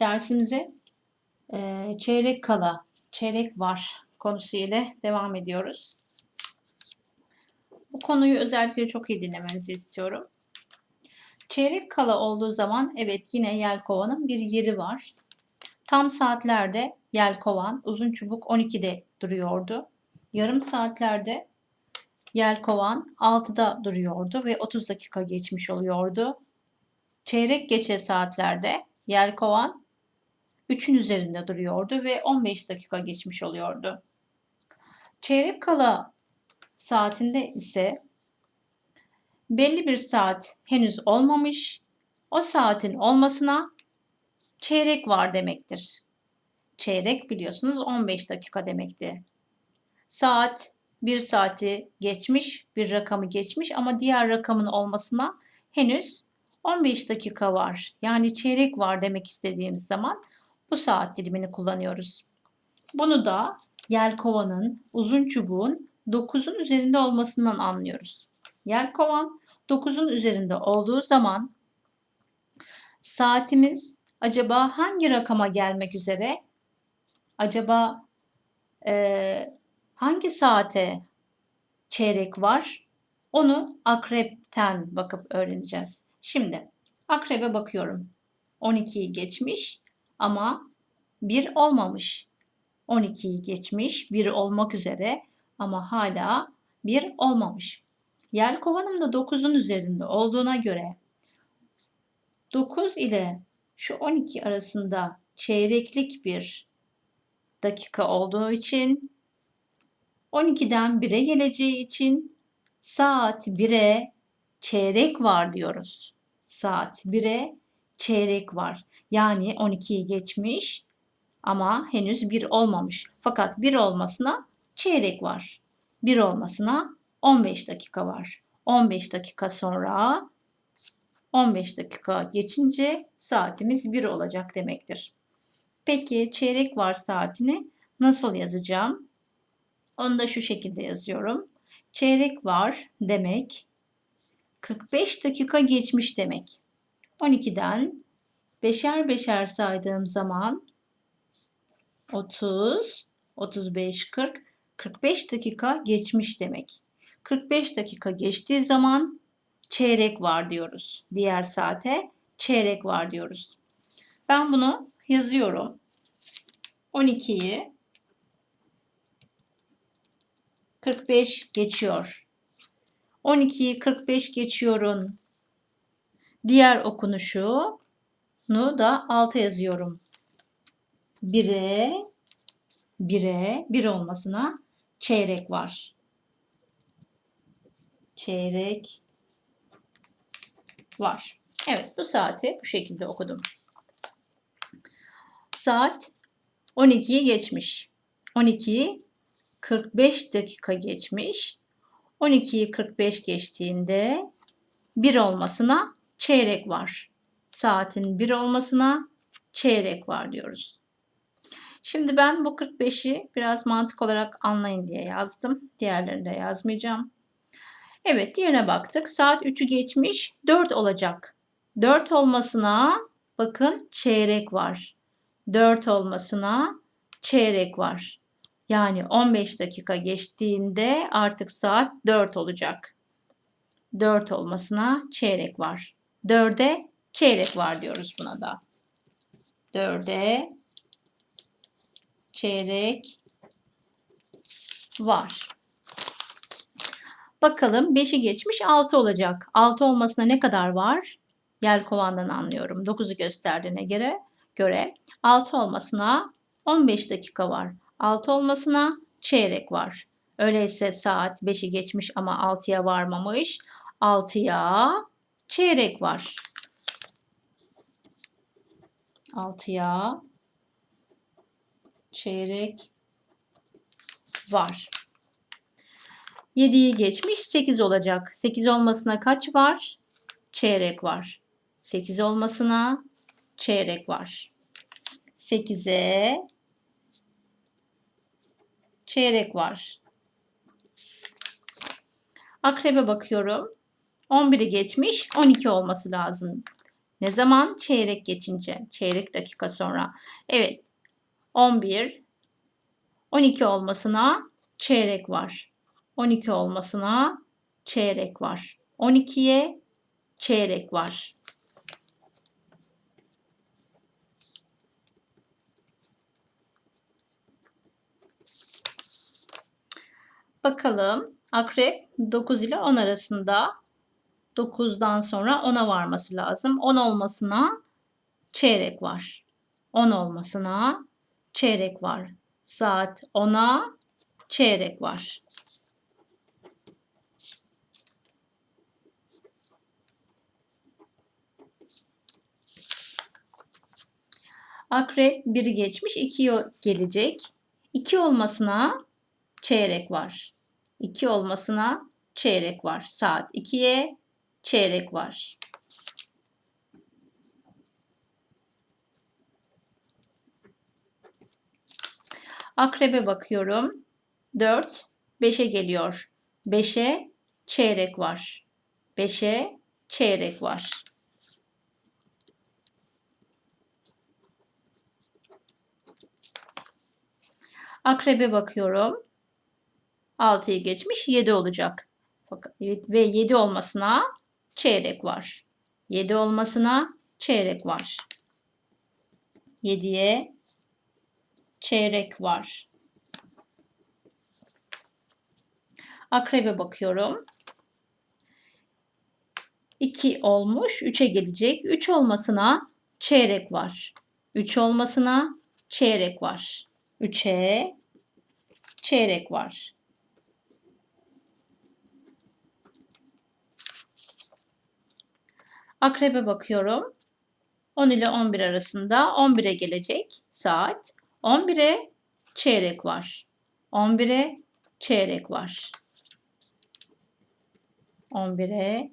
dersimize e, çeyrek kala, çeyrek var konusu ile devam ediyoruz. Bu konuyu özellikle çok iyi dinlemenizi istiyorum. Çeyrek kala olduğu zaman evet yine yelkovanın bir yeri var. Tam saatlerde yelkovan uzun çubuk 12'de duruyordu. Yarım saatlerde yelkovan 6'da duruyordu ve 30 dakika geçmiş oluyordu. Çeyrek geçe saatlerde yelkovan 3'ün üzerinde duruyordu ve 15 dakika geçmiş oluyordu. Çeyrek kala saatinde ise belli bir saat henüz olmamış. O saatin olmasına çeyrek var demektir. Çeyrek biliyorsunuz 15 dakika demekti. Saat bir saati geçmiş, bir rakamı geçmiş ama diğer rakamın olmasına henüz 15 dakika var. Yani çeyrek var demek istediğimiz zaman bu saat dilimini kullanıyoruz. Bunu da yelkovanın, uzun çubuğun 9'un üzerinde olmasından anlıyoruz. Yelkovan 9'un üzerinde olduğu zaman saatimiz acaba hangi rakama gelmek üzere? Acaba e, hangi saate çeyrek var? Onu akrepten bakıp öğreneceğiz. Şimdi akrebe bakıyorum. 12'yi geçmiş ama 1 olmamış. 12'yi geçmiş, 1 olmak üzere ama hala 1 olmamış. Yelkovanım da 9'un üzerinde olduğuna göre 9 ile şu 12 arasında çeyreklik bir dakika olduğu için 12'den 1'e geleceği için saat 1'e çeyrek var diyoruz. Saat 1'e çeyrek var. Yani 12'yi geçmiş ama henüz 1 olmamış. Fakat 1 olmasına çeyrek var. 1 olmasına 15 dakika var. 15 dakika sonra 15 dakika geçince saatimiz 1 olacak demektir. Peki çeyrek var saatini nasıl yazacağım? Onu da şu şekilde yazıyorum. Çeyrek var demek 45 dakika geçmiş demek. 12'den beşer beşer saydığım zaman 30, 35, 40, 45 dakika geçmiş demek. 45 dakika geçtiği zaman çeyrek var diyoruz. Diğer saate çeyrek var diyoruz. Ben bunu yazıyorum. 12'yi 45 geçiyor. 12'yi 45 geçiyorum. Diğer okunuşunu da alta yazıyorum. 1'e 1'e 1 olmasına çeyrek var. Çeyrek var. Evet bu saati bu şekilde okudum. Saat 12'yi geçmiş. 12'yi 45 dakika geçmiş. 12'yi 45 geçtiğinde 1 olmasına çeyrek var. Saatin 1 olmasına çeyrek var diyoruz. Şimdi ben bu 45'i biraz mantık olarak anlayın diye yazdım. Diğerlerini de yazmayacağım. Evet diğerine baktık. Saat 3'ü geçmiş 4 olacak. 4 olmasına bakın çeyrek var. 4 olmasına çeyrek var. Yani 15 dakika geçtiğinde artık saat 4 olacak. 4 olmasına çeyrek var. 4'e çeyrek var diyoruz buna da. 4'e çeyrek var. Bakalım 5'i geçmiş 6 olacak. 6 olmasına ne kadar var? Yelkovandan anlıyorum. 9'u gösterdiğine göre göre 6 olmasına 15 dakika var. 6 olmasına çeyrek var. Öyleyse saat 5'i geçmiş ama 6'ya varmamış. 6'ya çeyrek var. 6'ya çeyrek var. 7'yi geçmiş 8 olacak. 8 olmasına kaç var? Çeyrek var. 8 olmasına çeyrek var. 8'e çeyrek var. Akrebe bakıyorum. 11'i geçmiş 12 olması lazım. Ne zaman? Çeyrek geçince. Çeyrek dakika sonra. Evet. 11 12 olmasına çeyrek var. 12 olmasına çeyrek var. 12'ye çeyrek var. Bakalım akrep 9 ile 10 arasında 9'dan sonra 10'a varması lazım. 10 olmasına çeyrek var. 10 olmasına çeyrek var. Saat 10'a çeyrek var. Akrep 1'i geçmiş 2'ye gelecek. 2 olmasına çeyrek var. 2 olmasına çeyrek var. Saat 2'ye çeyrek var. Akrebe bakıyorum. 4 5'e geliyor. 5'e çeyrek var. 5'e çeyrek var. Akrebe bakıyorum. 6'yı geçmiş 7 olacak. Ve 7 olmasına çeyrek var. 7 olmasına çeyrek var. 7'ye çeyrek var. Akrebe bakıyorum. 2 olmuş. 3'e gelecek. 3 olmasına çeyrek var. 3 olmasına çeyrek var. 3'e çeyrek var. Akrebe bakıyorum. 10 ile 11 arasında 11'e gelecek saat. 11'e çeyrek var. 11'e çeyrek var. 11'e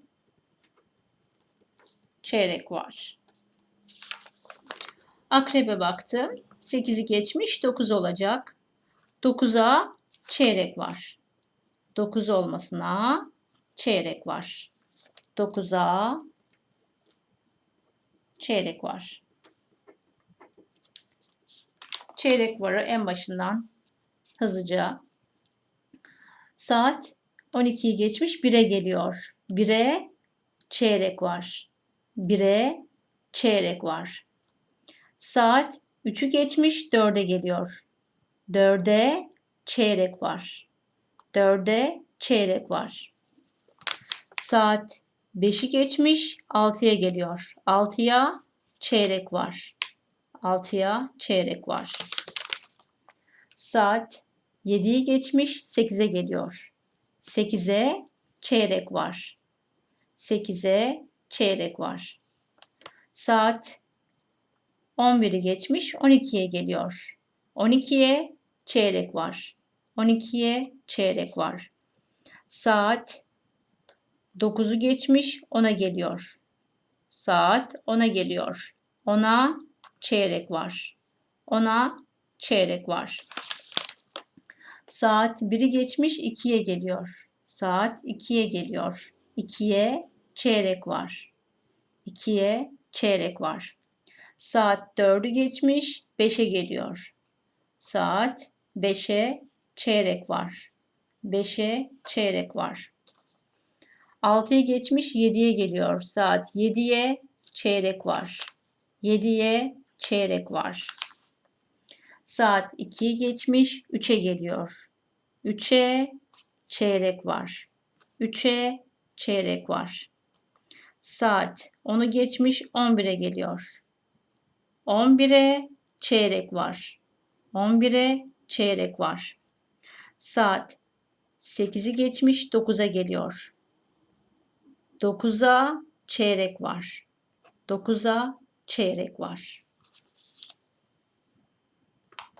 çeyrek var. Akrebe baktım. 8'i geçmiş 9 olacak. 9'a çeyrek var. 9 olmasına çeyrek var. 9'a çeyrek var. Çeyrek varı en başından hızlıca. Saat 12'yi geçmiş 1'e geliyor. 1'e çeyrek var. 1'e çeyrek var. Saat 3'ü geçmiş 4'e geliyor. 4'e çeyrek var. 4'e çeyrek var. Saat 5'i geçmiş 6'ya geliyor. 6'ya çeyrek var. 6'ya çeyrek var. Saat 7'yi geçmiş 8'e geliyor. 8'e çeyrek var. 8'e çeyrek var. Saat 11'i geçmiş 12'ye geliyor. 12'ye çeyrek var. 12'ye çeyrek var. Saat 9'u geçmiş 10'a geliyor. Saat 10'a geliyor. 10'a çeyrek var. 10'a çeyrek var. Saat 1'i geçmiş 2'ye geliyor. Saat 2'ye geliyor. 2'ye çeyrek var. 2'ye çeyrek var. Saat 4'ü geçmiş 5'e geliyor. Saat 5'e çeyrek var. 5'e çeyrek var. 6'yı geçmiş 7'ye geliyor. Saat 7'ye çeyrek var. 7'ye çeyrek var. Saat 2'yi geçmiş 3'e geliyor. 3'e çeyrek var. 3'e çeyrek var. Saat 10'u geçmiş 11'e geliyor. 11'e çeyrek var. 11'e çeyrek var. Saat 8'i geçmiş 9'a geliyor. 9'a çeyrek var. 9'a çeyrek var.